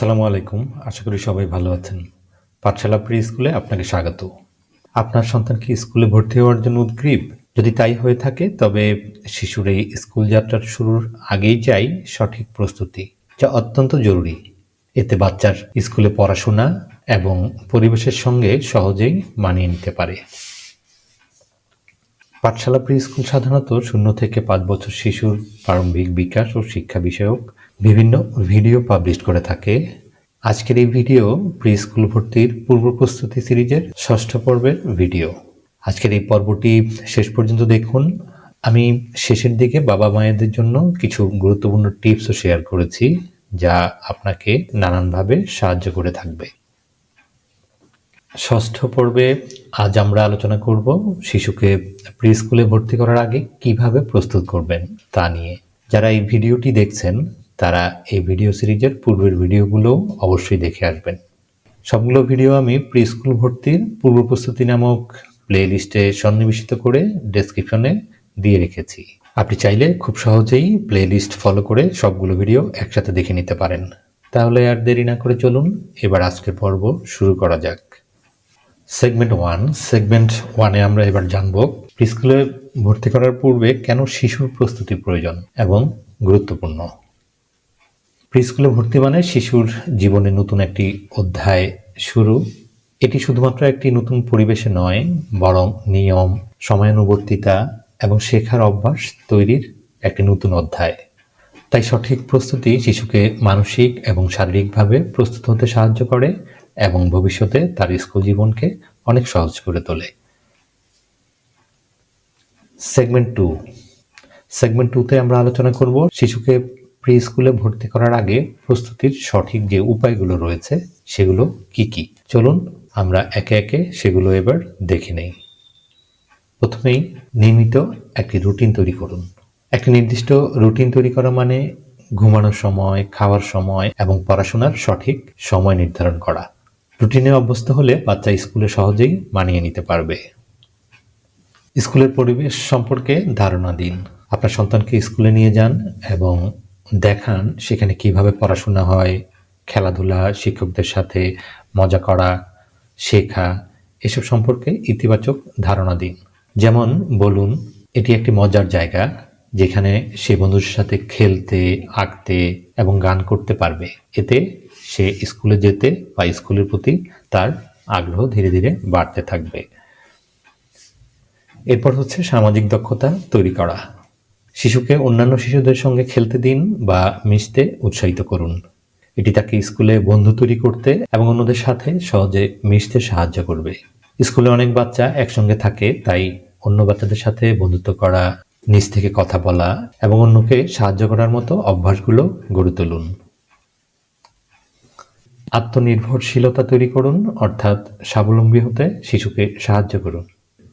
আসসালামু আলাইকুম। আশা করি সবাই ভালো আছেন। পাঠশালা প্রি স্কুলে আপনাকে স্বাগত। আপনার সন্তান কি স্কুলে ভর্তি হওয়ার জন্য উদ্গ্রীব? যদি তাই হয়ে থাকে, তবে শিশুর এই স্কুল যাত্রার শুরুর আগেই চাই সঠিক প্রস্তুতি, যা অত্যন্ত জরুরি। এতে বাচ্চার স্কুলে পড়াশোনা এবং পরিবেশের সঙ্গে সহজেই মানিয়ে নিতে পারে। পাঠশালা প্রি স্কুল সাধারণত শূন্য থেকে পাঁচ বছর শিশুর প্রারম্ভিক বিকাশ ও শিক্ষা বিষয়ক বিভিন্ন ভিডিও পাবলিশ করে থাকে। আজকের এই ভিডিও প্রি স্কুল ভর্তির পূর্ব প্রস্তুতি সিরিজের ষষ্ঠ পর্বের ভিডিও। আজকের এই পর্বটি শেষ পর্যন্ত দেখুন। আমি শেষের দিকে বাবা মায়েদের জন্য কিছু গুরুত্বপূর্ণ টিপসও শেয়ার করেছি, যা আপনাকে নানানভাবে সাহায্য করে থাকবে। ষষ্ঠ পর্বে আজ আমরা আলোচনা করব শিশুকে প্রি স্কুলে ভর্তি করার আগে কীভাবে প্রস্তুত করবেন তা নিয়ে। যারা এই ভিডিওটি দেখছেন তারা এই ভিডিও সিরিজের পূর্বের ভিডিওগুলো অবশ্যই দেখে আসবেন। সবগুলো ভিডিও আমি প্রি স্কুল ভর্তির পূর্ব প্রস্তুতি নামক প্লে লিস্টে সন্নিবেশিত করে ডেসক্রিপশনে দিয়ে রেখেছি। আপনি চাইলে খুব সহজেই প্লে লিস্ট ফলো করে সবগুলো ভিডিও একসাথে দেখে নিতে পারেন। তাহলে আর দেরি না করে চলুন, এবার আজকের পর্ব শুরু করা যাক। সেগমেন্ট ওয়ান, সেগমেন্ট ওয়ানে আমরা এবার জানব স্কুলে ভর্তি করার পূর্বে কেন শিশুর প্রস্তুতি প্রয়োজন এবং গুরুত্বপূর্ণ। প্রিস্কুলে ভর্তি মানে শিশুর জীবনে নতুন একটি অধ্যায় শুরু। এটি শুধুমাত্র একটি নতুন পরিবেশে নয়, বরং নিয়ম, সময়ানুবর্তিতা এবং শেখার অভ্যাস তৈরির একটি নতুন অধ্যায়। তাই সঠিক প্রস্তুতি শিশুকে মানসিক এবং শারীরিকভাবে প্রস্তুত হতে সাহায্য করে এবং ভবিষ্যতে তার স্কুল জীবনকে অনেক সহজ করে তোলে। Segment two. সেগমেন্ট টুতে আমরা আলোচনা করব শিশুকে প্রি স্কুলে ভর্তি করার আগে প্রস্তুতির সঠিক যে উপায়গুলো রয়েছে, সেগুলো কি কি? চলুন, আমরা একে একে সেগুলো এবার দেখে নেই। প্রথমেই নিয়মিত একটি রুটিন তৈরি করুন। একটি নির্দিষ্ট রুটিন তৈরি করা মানে ঘুমানোর সময়, খাওয়ার সময় এবং পড়াশোনার সঠিক সময় নির্ধারণ করা। রুটিনে অভ্যস্ত হলে বাচ্চা স্কুলে সহজেই মানিয়ে নিতে পারবে। স্কুলের পরিবেশ সম্পর্কে ধারণা দিন। আপনার সন্তানকে স্কুলে নিয়ে যান এবং দেখান সেখানে কীভাবে পড়াশোনা হয়, খেলাধুলা, শিক্ষকদের সাথে মজা করা, শেখা, এসব সম্পর্কে ইতিবাচক ধারণা দিন। যেমন বলুন, এটি একটি মজার জায়গা যেখানে সে বন্ধুদের সাথে খেলতে, আঁকতে এবং গান করতে পারবে। এতে সে স্কুলে যেতে বা স্কুলের প্রতি তার আগ্রহ ধীরে ধীরে বাড়তে থাকবে। এরপর হচ্ছে সামাজিক দক্ষতা তৈরি করা। শিশুকে অন্যান্য শিশুদের সঙ্গে খেলতে দিন বা মিশতে উৎসাহিত করুন। এটি তাকে স্কুলে বন্ধু তৈরি করতে এবং অন্যদের সাথে সহজে মিশতে সাহায্য করবে। স্কুলে অনেক বাচ্চা একসঙ্গে থাকে, তাই অন্য বাচ্চাদের সাথে বন্ধুত্ব করা, নিজ থেকে কথা বলা এবং অন্যকে সাহায্য করার মতো অভ্যাসগুলো গড়ে তুলুন। আত্মনির্ভরশীলতা তৈরি করুন, অর্থাৎ স্বাবলম্বী হতে শিশুকে সাহায্য করুন।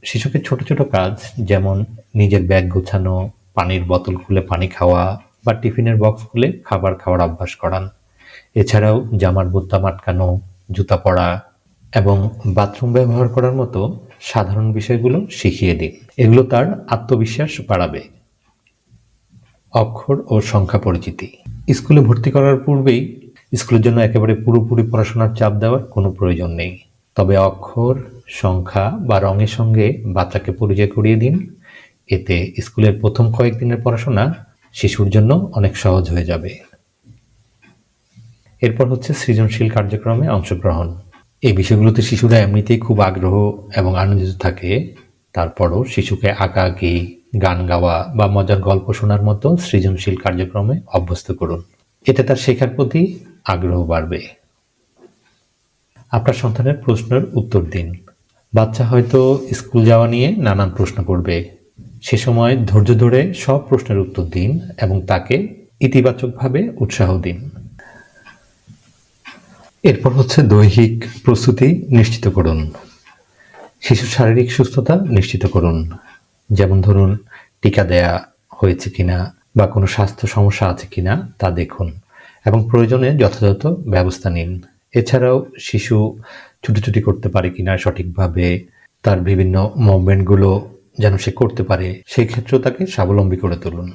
শিশুকে ছোট ছোট কাজ যেমন নিজের ব্যাগ গোছানো পানির বোতল খুলে পানি খাওয়া বা টিফিনের বক্স খুলে খাবার খাওয়ার অভ্যাস করান। এছাড়াও জামার বোতাম আটকানো জুতা পরা এবং বাথরুম ব্যবহার করার মতো সাধারণ বিষয়গুলো শিখিয়ে দিন। এগুলো তার আত্মবিশ্বাস বাড়াবে। অক্ষর ও সংখ্যা পরিচিতি। স্কুলে ভর্তি করার পূর্বেই স্কুলের জন্য একেবারে পুরোপুরি পড়াশোনার চাপ দেওয়ার কোনো প্রয়োজন নেই। তবে অক্ষর, সংখ্যা বা রঙের সঙ্গে বাচ্চাকে পরিচয় করিয়ে দিন। এতে স্কুলের প্রথম কয়েকদিনের পড়াশোনা শিশুর জন্য অনেক সহজ হয়ে যাবে। এরপর হচ্ছে সৃজনশীল কার্যক্রমে অংশগ্রহণ। এই বিষয়গুলোতে শিশুরা এমনিতেই খুব আগ্রহ এবং আনন্দিত থাকে। তারপরও শিশুকে আঁকাআঁকি গান গাওয়া বা মজার গল্প শোনার মতো সৃজনশীল কার্যক্রমে অভ্যস্ত করুন। এতে তার শেখার প্রতি আগ্রহ বাড়বে। আপনার সন্তানের প্রশ্নের উত্তর দিন। বাচ্চা হয়তো স্কুল যাওয়া নিয়ে নানান প্রশ্ন করবে। সে সময় ধৈর্য ধরে সব প্রশ্নের উত্তর দিন এবং তাকে ইতিবাচকভাবে উৎসাহ দিন। এরপর হচ্ছে দৈহিক প্রস্তুতি নিশ্চিত করুন। শিশুর শারীরিক সুস্থতা নিশ্চিত করুন। যেমন ধরুন, টিকা দেয়া হয়েছে কিনা বা কোনো স্বাস্থ্য সমস্যা আছে কিনা তা দেখুন এবং প্রয়োজনে যথাযথ ব্যবস্থা নিন। এছাড়াও শিশু ছুটোছুটি করতে পারে কিনা সঠিকভাবে, তার বিভিন্ন মুভমেন্টগুলো যেন সে করতে পারে, সেই ক্ষেত্রেও তাকে স্বাবলম্বী করে তুলুন।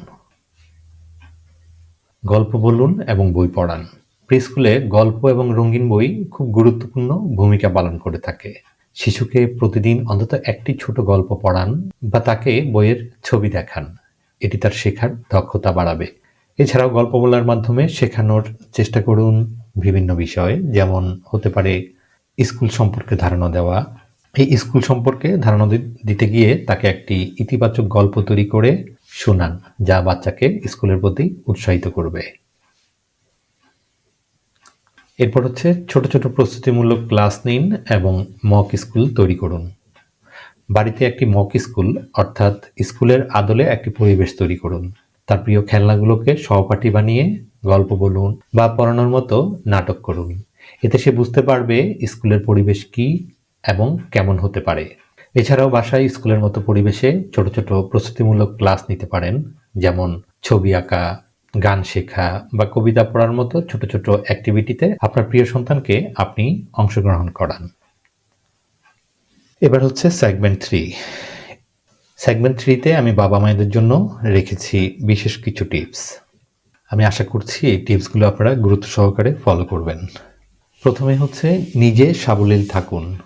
গল্প বলুন এবং বই পড়ান। প্রিস্কুলে গল্প এবং রঙিন বই খুব গুরুত্বপূর্ণ ভূমিকা পালন করে থাকে। শিশুকে প্রতিদিন অন্তত একটি ছোট গল্প পড়ান বা তাকে বইয়ের ছবি দেখান। এটি তার শেখার দক্ষতা বাড়াবে। এছাড়াও গল্প বলার মাধ্যমে শেখানোর চেষ্টা করুন বিভিন্ন বিষয়, যেমন হতে পারে স্কুল সম্পর্কে ধারণা দেওয়া এই স্কুল সম্পর্কে ধারণা দিতে গিয়ে তাকে একটি ইতিবাচক গল্প তৈরি করে শোনান, যা বাচ্চাকে স্কুলের প্রতি উৎসাহিত করবে। এরপর হচ্ছে ছোট ছোট প্রস্তুতিমূলক ক্লাস নিন এবং মক স্কুল তৈরি করুন। বাড়িতে একটি মক স্কুল, অর্থাৎ স্কুলের আদলে একটি পরিবেশ তৈরি করুন। তার প্রিয় খেলনাগুলোকে সহপাঠী বানিয়ে গল্প বলুন বা পড়ানোর মতো নাটক করুন। এতে সে বুঝতে পারবে স্কুলের পরিবেশ কি এবং কেমন হতে পারে। এছাড়াও বাসায় স্কুলের মতো পরিবেশে ছোট ছোট প্রস্তুতিমূলক ক্লাস নিতে পারেন, যেমন ছবি আঁকা, গান শেখা বা কবিতা পড়ার মতো ছোট ছোট অ্যাক্টিভিটিতে আপনার প্রিয় সন্তানকে আপনি অংশগ্রহণ করান। এবার হচ্ছে সেগমেন্ট থ্রি। সেগমেন্ট থ্রিতে আমি বাবা মায়েদের জন্য রেখেছি বিশেষ কিছু টিপস। আমি আশা করছি এই টিপসগুলো আপনারা গুরুত্ব সহকারে ফলো করবেন। প্রথমে হচ্ছে নিজে সাবলীল থাকুন।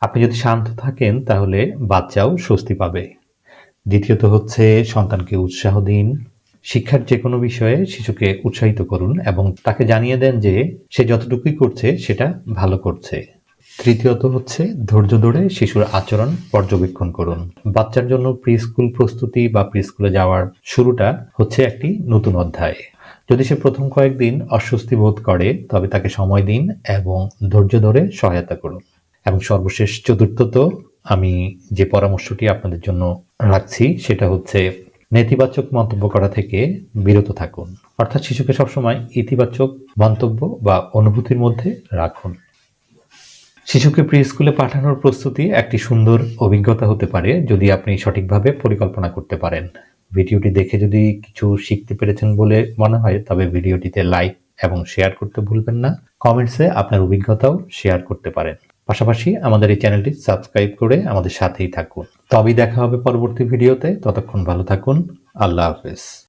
আপনি যদি শান্ত থাকেন, তাহলে বাচ্চাও স্বস্তি পাবে। দ্বিতীয়ত হচ্ছে, সন্তানকে উৎসাহ দিন। শিক্ষার যে কোনো বিষয়ে শিশুকে উৎসাহিত করুন এবং তাকে জানিয়ে দেন যে সে যতটুকুই করছে, সেটা ভালো করছে। তৃতীয়ত হচ্ছে, ধৈর্য ধরে শিশুর আচরণ পর্যবেক্ষণ করুন। বাচ্চার জন্য প্রি স্কুল প্রস্তুতি বা প্রি স্কুলে যাওয়ার শুরুটা হচ্ছে একটি নতুন অধ্যায়। যদি সে প্রথম কয়েকদিন অস্বস্তি বোধ করে, তবে তাকে সময় দিন এবং ধৈর্য ধরে সহায়তা করুন। এবং সর্বশেষ চতুর্থত আমি যে পরামর্শটি আপনাদের জন্য রাখছি, সেটা হচ্ছে নেতিবাচক মন্তব্য করা থেকে বিরত থাকুন। অর্থাৎ শিশুকে সবসময় ইতিবাচক মন্তব্য বা অনুভূতির মধ্যে রাখুন। শিশুকে প্রি স্কুলে পাঠানোর প্রস্তুতি একটি সুন্দর অভিজ্ঞতা হতে পারে যদি আপনি সঠিকভাবে পরিকল্পনা করতে পারেন। ভিডিওটি দেখে যদি কিছু শিখতে পেরেছেন বলে মনে হয়, তবে ভিডিওটিতে লাইক এবং শেয়ার করতে ভুলবেন না। কমেন্টসে আপনার অভিজ্ঞতাও শেয়ার করতে পারেন। পাশাপাশি আমাদের এই চ্যানেলটি সাবস্ক্রাইব করে আমাদের সাথেই থাকুন। তবেই দেখা হবে পরবর্তী ভিডিওতে। ততক্ষণ ভালো থাকুন। আল্লাহ হাফেজ।